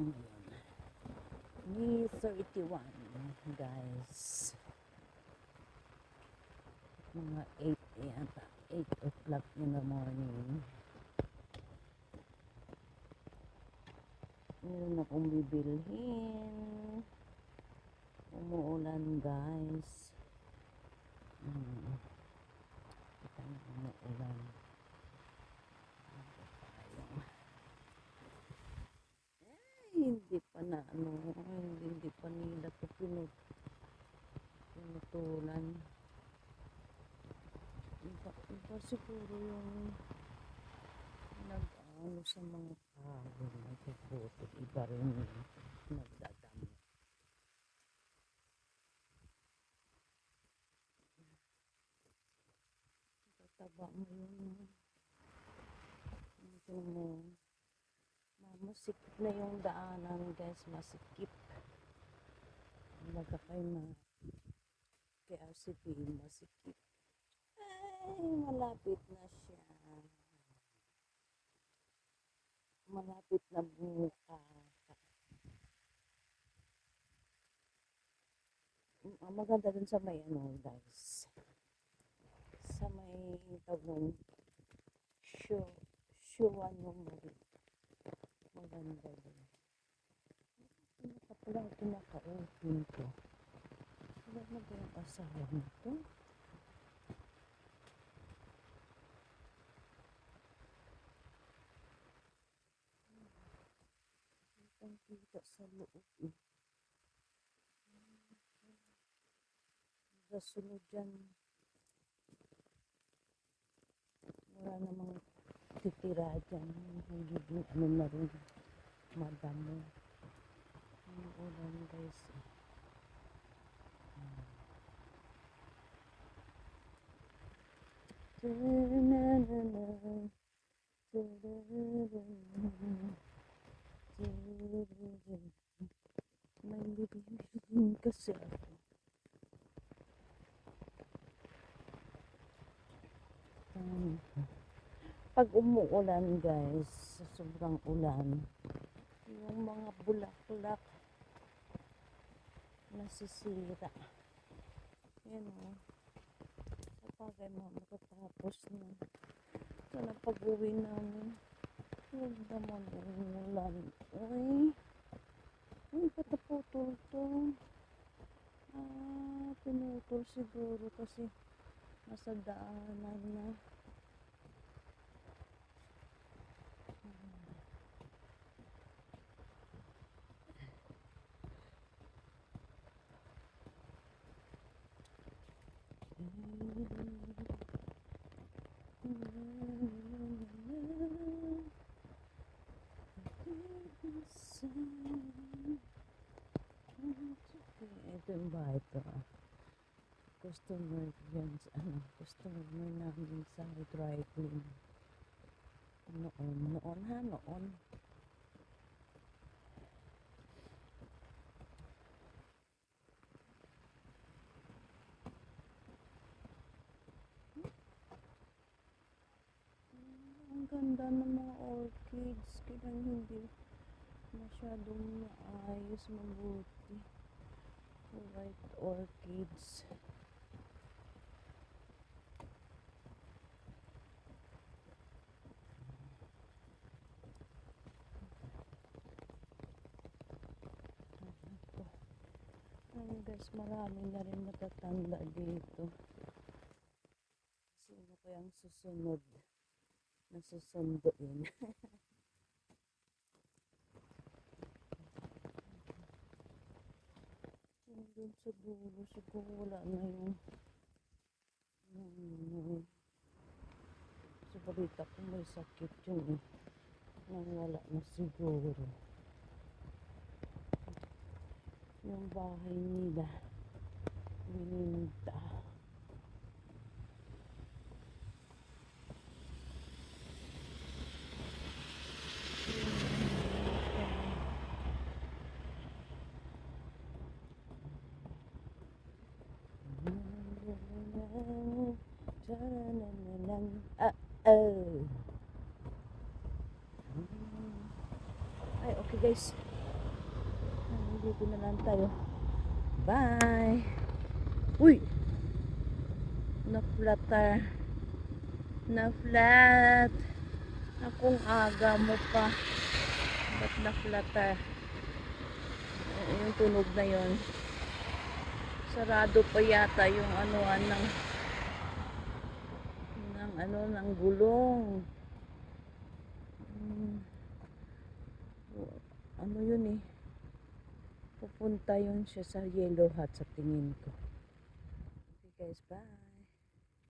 ngayon? May 31 guys. Mga 8 yata. 8 o'clock in the morning. Meron akong bibilhin. Umuulan guys. Hmm. Kita na umuulan. Ano tayo? Eh, hindi pa na ano, hindi, pa nila ito pinut pinutulan. Iba, iba siguro yung nag ano sa mga tao, nagpuputo, iba rin nagdadamo. Tataba mo yun. Ito mo. Masikip na yung daanan guys, masikip. Baga kayo ma kay RCP, masikip. Ay, malapit na siya. Malapit na. Mm, Ang maganda dun sa may ano guys. Sa may tawag show show ano mo din. Ano ka pala ang pinaka-open ko? Wala na ba yung asawa nito? Ang kita sa loob eh. Kasunod dyan. Wala namang titira dyan. Magiging ano na rin. Madamo. Ang ulan guys. Ta-da-da-da. May bibigyan kasi ako. Pag umuulan guys, sa sobrang ulan, yung mga bulaklak nasisira. Yan o. Sa bagay mga matatapos na. Ito na pag-uwi namin. Huwag naman umulan. Uy. Uy, ba't naputol to? Ah, pinutol siguro kasi nasa daanan na. Yung bahay to ah. Customer yan sa ano, customer namin sa clean. Noon, noon ha, noon. Ganda ng mga orchids. Kaya hindi masyadong maayos mabuti. White orchids. Ayun guys, marami na rin matatanda dito. Sino kayang susunod na susunduin? Dun sa dulo, siguro wala na yung yung sa balita ko may sakit yun eh. Nang wala na siguro. Yung bahay nila, bininta. Ah, oh. Ay, okay guys. dito na lang tayo. Bye! Uy! Na-flatter. Na-flat. Akong aga mo pa. Ba't na-flatter? Yung tunog na yon sarado pa yata yung anuan ng ng ano ng gulong Hmm. O- ano yun eh. Pupunta yun siya sa yellow hat sa tingin ko. Okay guys bye